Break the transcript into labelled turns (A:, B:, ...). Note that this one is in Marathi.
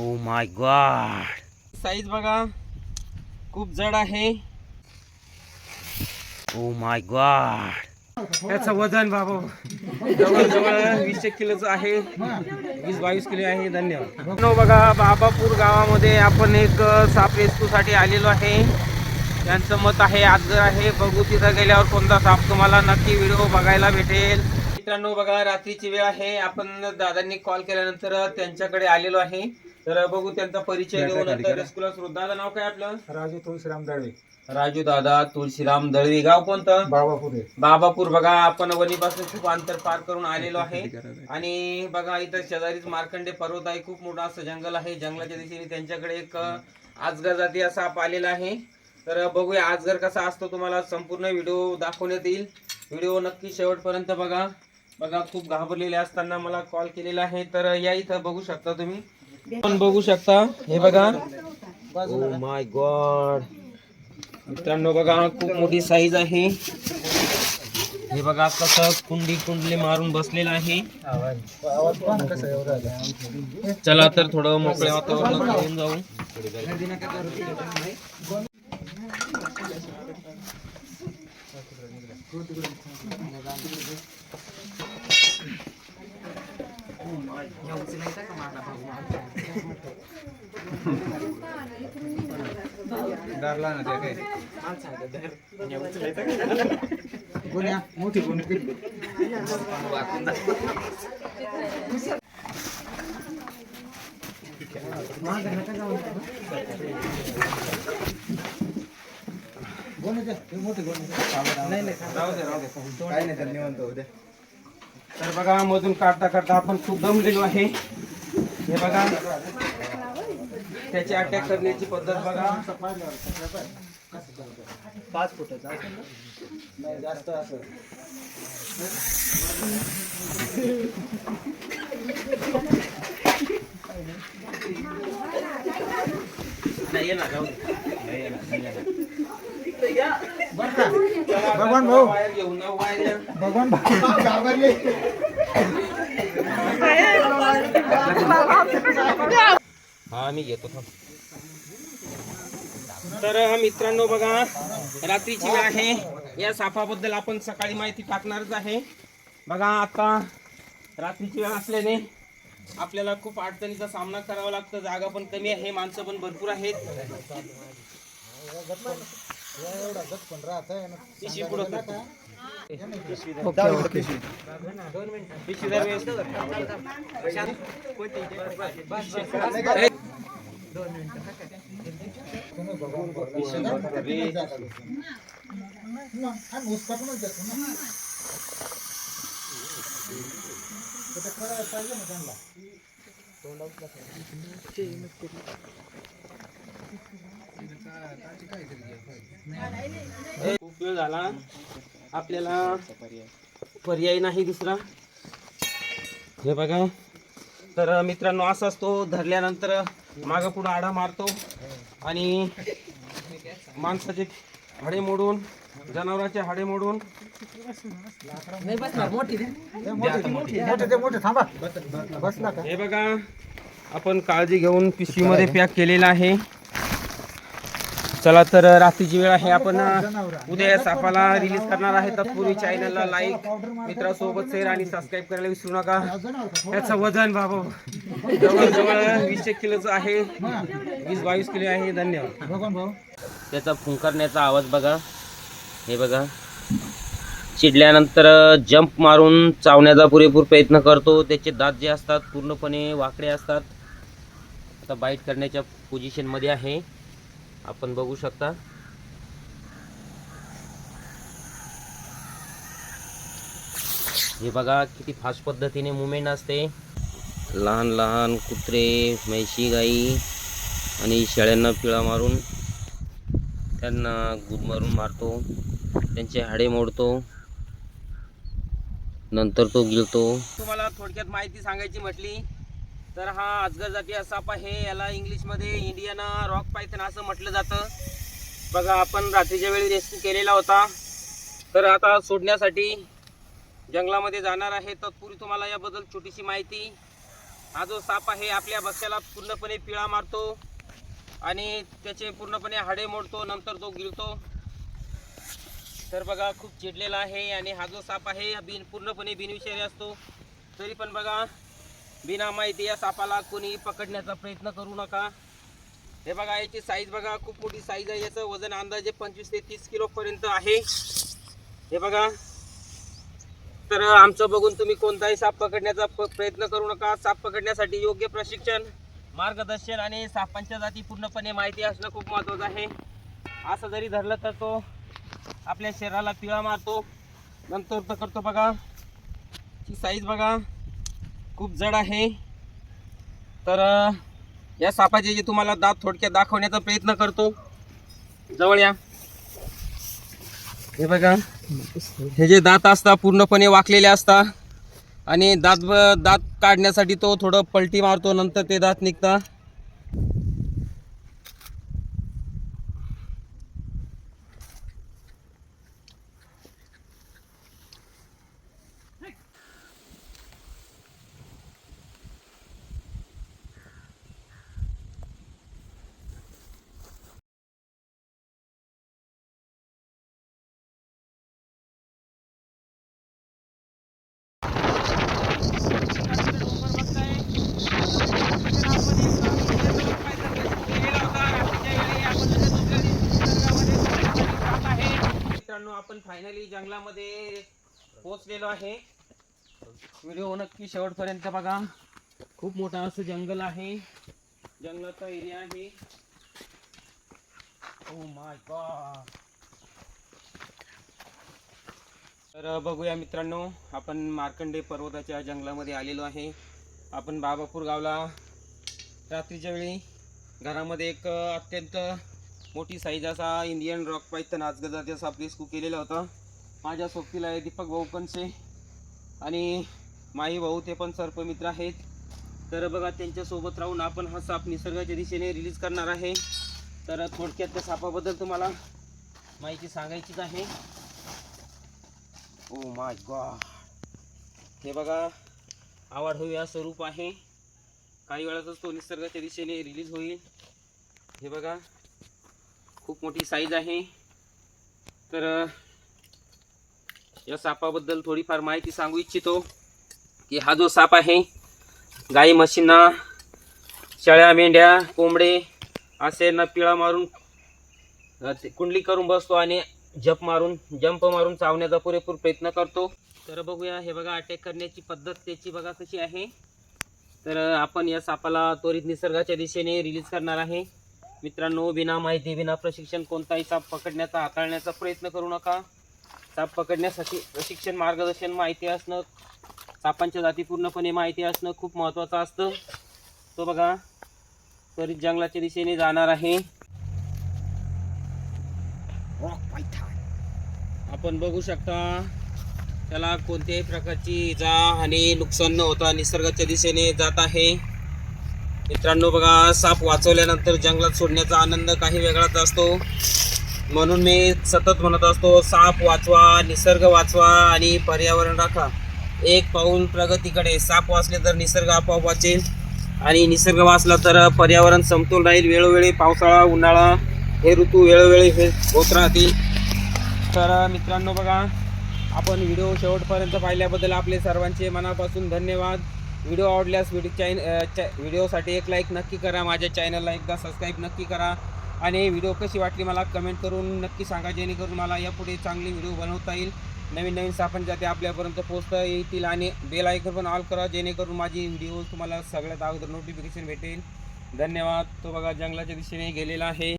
A: ओ माय गॉड साईज बघा. खूप जड आहे. ओ माय गॉड याचं वजन बाबू. जवळजवळ वीस एक किलोचं आहे. वीस बावीस किलो आहे. धन्यवाद. नो बघा बाबापूर गावामध्ये आपण एक साप रेस्क्यूसाठी आलेलो आहे. त्यांचं मत आहे आजगर आहे. बघू तिथं गेल्यावर कोणता साप तुम्हाला नक्की व्हिडिओ बघायला भेटेल. मित्रांनो बघा रात्रीची वेळ आहे. आपण दादांनी कॉल केल्यानंतर त्यांच्याकडे आलेलो आहे. तर बघू त्यांचा परिचय देऊ नंतर. सुरू. दादा नाव काय आपलं?
B: राजू तुळशीराम दळवे.
A: राजू दादा तुळशीराम दळवी. गाव कोणतं?
B: बाबापुरे
A: बाबापूर. बघा आपण वणीपासून खूप अंतर पार करून आलेलो आहे. आणि बघा इथं शेजारीच मार्कंडे पर्वत आहे खूप मोठं असं जंगल आहे. जंगलाच्या दिशेने त्यांच्याकडे एक आजगर जाती असा साप आलेला आहे. तर बघूया आजगर कसा असतो तुम्हाला. संपूर्ण व्हिडिओ दाखवण्यात येईल. व्हिडिओ नक्की शेवटपर्यंत बघा. बघा खूप घाबरलेले असताना मला कॉल केलेला आहे. तर या इथं बघू शकता तुम्ही. आपण बघू शकता. हे बघा. Oh माय गॉड मित्रांनो बघा खूप मोठी साईज आहे. हे बघा कसं कुंडी कुंडली मारून बसलेलं आहे. चला तर थोडं मोकळ्या वातावरणात घेऊन जाऊ.
B: डरला ना त्या काही गुन्ह्या मोठी गुन्हे गुन्हे द्या, हे मोठे गुन्हे नाही नाही
A: राहू दे, राहू दे.
B: काय नाही त्याला निवांत होऊ द्या
A: तर बघा मधून काढता काढता आपण खूप दमलेलो आहे. हे बघा. त्याची अटॅक करण्याची पद्धत बघा.
B: पाच फुटाचा नाही जास्त असं
A: नाही
B: भगवान भाऊ. भगवान घाबरले
A: हा मी घेतो तर मित्रांनो बघा रात्रीची वेळ आहे. या सापाबद्दल आपण सकाळी माहिती टाकणारच आहे. बघा आता रात्रीची वेळ असल्याने आपल्याला खूप अडचणीचा सामना करावा लागतो जागा पण कमी आहे माणसं पण भरपूर आहेत. पिशवी पुढं कर. पिशवी जर व्यवस्थित- पिशवी धर रे.
B: आम्ही ऊस कापूनच देतो ना तिथं करायला पाहिजे ना त्यांना
A: खूप वेळ झाला. आपल्याला पर्याय नाही दुसरा. हे बघा. तर मित्रांनो असाच तो धरल्यानंतर मागं पुढं आडा मारतो. आणि माणसाचे हाडे मोडून जनावरांचे हाडे मोडून हे बघा आपण काळजी घेऊन पिशवीमध्ये पॅक केलेला आहे. चला तर रात्रीची वेळ आहे. आपण उद्या या सापाला रिलीज करणार आहे. तत्पूर्वी चॅनलला लाईक मित्रासोबत शेअर आणि सबस्क्राईब करायला विसरू नका. याचं वजन बाबू. जवळजवळ वीस एक किलोचं आहे. वीस बावीस किलो आहे. धन्यवाद.
B: भगवान भाऊ.
A: त्याचा फुंकारण्याचा आवाज बघा. हे बघा. चिडल्यानंतर जंप मारून चावण्याचा पुरेपूर प्रयत्न करतो. त्याचे दात जे असतात पूर्णपणे वाकडे असतात. आता बाईट करण्याच्या पोझिशनमध्ये आहे. आपण बघू शकता. हे बघा किती फास्ट पद्धतीने मुवमेंट असते. लहान लहान कुत्रे म्हैशी गाई आणि शेळ्यांना पिळा मारून त्यांना गुद मारून मारतो. त्यांचे हाडे मोडतो. नंतर तो गिळतो तुम्हाला थोडक्यात माहिती सांगायची म्हटली तर हा अजगर जाती साप आहे याला इंग्लिशमध्ये इंडियन रॉक पायथन असं म्हटलं जातं. बघा आपण रात्रीच्या वेळी रेस्क्यू केलेला होता. तर आता सोडण्यासाठी जंगलामध्ये जाणार आहे. तत्पूर्वी तुम्हाला याबद्दल छोटीशी माहिती. हा जो साप आहे आपल्या बक्ष्याला पूर्णपणे पिळा मारतो आणि त्याचे पूर्णपणे हाडे मोडतो. नंतर तो गिळतो तर बघा खूप चिडलेला आहे आणि हा जो साप आहे हा बिन पूर्णपणे बिनविषारी असतो. तरी पण बघा बिना माहिती या सापाला कोणी पकडण्याचा प्रयत्न करू नका. हे बघा याची साईज बघा खूप मोठी साईज आहे. याचं वजन अंदाजे पंचवीस ते तीस किलोपर्यंत आहे. हे बघा. तर आमचं बघून तुम्ही कोणताही साप पकडण्याचा प- प्रयत्न करू नका. साप पकडण्यासाठी योग्य प्रशिक्षण मार्गदर्शन आणि सापांच्या जाती पूर्णपणे माहिती असणं खूप महत्त्वाचं आहे. असं जरी धरलं तर तो आपल्या शरीराला पिळा मारतो. नंतर तर करतो बघा. ही साईज बघा. खूप जड आहे. तर या सापाचे जे तुम्हाला दात थोडक्यात दाखवण्याचा प्रयत्न करतो. जवळ या. हे बघा. हे जे दात असतात पूर्णपणे वाकलेले असतात आणि दात दात काढण्यासाठी तो थोडं पलटी मारतो नंतर ते दात निघतात फायनली जंगलामध्ये पोहोचलेलो आहे. व्हिडिओ नक्की शेवटपर्यंत बघा. खूप मोठा असं जंगल आहे. जंगलाचा एरिया आहे. ओ माय गॉड तर बघूया मित्रांनो आपण मार्कंडे पर्वताच्या जंगलामध्ये आलेलो आहे. आपण बाबापूर गावला रात्रीच्या वेळी. घरामध्ये एक अत्यंत मोठी साईज असा इंडियन रॉक पायथन आजगजाती असा रेस्क्यू केलेला होता. माझ्या सोबतीला आहे दीपक भाऊ कनसे आणि माई भाऊ ते पण सर्पमित्र आहेत. तर बघा त्यांच्यासोबत राहून आपण हा साप निसर्गाच्या दिशेने रिलीज करणार आहे. तर थोडक्यात त्या सापाबद्दल तुम्हाला माहिती सांगायचीच आहे. ओ माय गॉड हे बघा आवड होऊ या स्वरूप आहे. काही वेळातच तो निसर्गाच्या दिशेने रिलीज होईल. हे बघा. खूप मोठी साईज आहे. तर या सापाबद्दल थोडीफार माहिती सांगू इच्छितो की हा जो साप आहे गाई म्हशींना शेळ्या मेंढ्या कोंबडे असे न पिळा मारून ते कुंडली करून बसतो आणि जप मारून जंप मारून चावण्याचा पुरेपूर प्रयत्न करतो. तर बघूया हे बघा अटॅक करण्याची पद्धत त्याची बघा कशी आहे. तर आपण या सापाला त्वरित निसर्गाच्या दिशेने रिलीज करणार आहे. मित्रांनो बिना माहिती बिना प्रशिक्षण कोणताही साप पकडण्याचा हाताळण्याचा प्रयत्न करू नका. साप पकडण्यासाठी प्रशिक्षण मार्गदर्शन माहिती असणं सापांच्या जाती पूर्णपणे माहिती असणं खूप महत्त्वाचं असतं. तो बघा त्वरित जंगलाच्या दिशेने जाणार आहे. आपण बघू शकता त्याला कोणत्याही प्रकारची इजा आणि नुकसान न होता निसर्गाच्या दिशेने जात आहे. मित्रांनो बघा साप वाचवल्यानंतर जंगलात सोडण्याचा आनंद काही वेगळाच असतो. म्हणून मी सतत म्हणत असतो साप वाचवा निसर्ग वाचवा आणि पर्यावरण राखा. एक पाऊल प्रगतीकडे साप वाचले तर निसर्ग आपोआप वाचेल आणि निसर्ग वाचला तर पर्यावरण समतोल राहील. वेळोवेळी पावसाळा उन्हाळा हे ऋतू वेळोवेळी हे होत राहतील. तर मित्रांनो बघा आपण व्हिडिओ शेवटपर्यंत पाहिल्याबद्दल आपले सर्वांचे मनापासून धन्यवाद. व्हिडिओ आवडल्यास व्हिडिओ चॅन व्हिडिओसाठी एक लाईक नक्की करा माझ्या चॅनलला एकदा सबस्क्राईब नक्की करा. आणि व्हिडिओ कशी वाटली मला कमेंट करून नक्की सांगा जेणेकरून मला यापुढे चांगली व्हिडिओ बनवता येईल. नवीन नवीन सापण जाते आपल्यापर्यंत पोचता येतील आणि बेल आयकन पण ऑल करा जेणेकरून माझी व्हिडिओ तुम्हाला सगळ्यात अगोदर नोटिफिकेशन भेटेल. धन्यवाद. तो बघा जंगलाच्या दिशेने गेलेला आहे.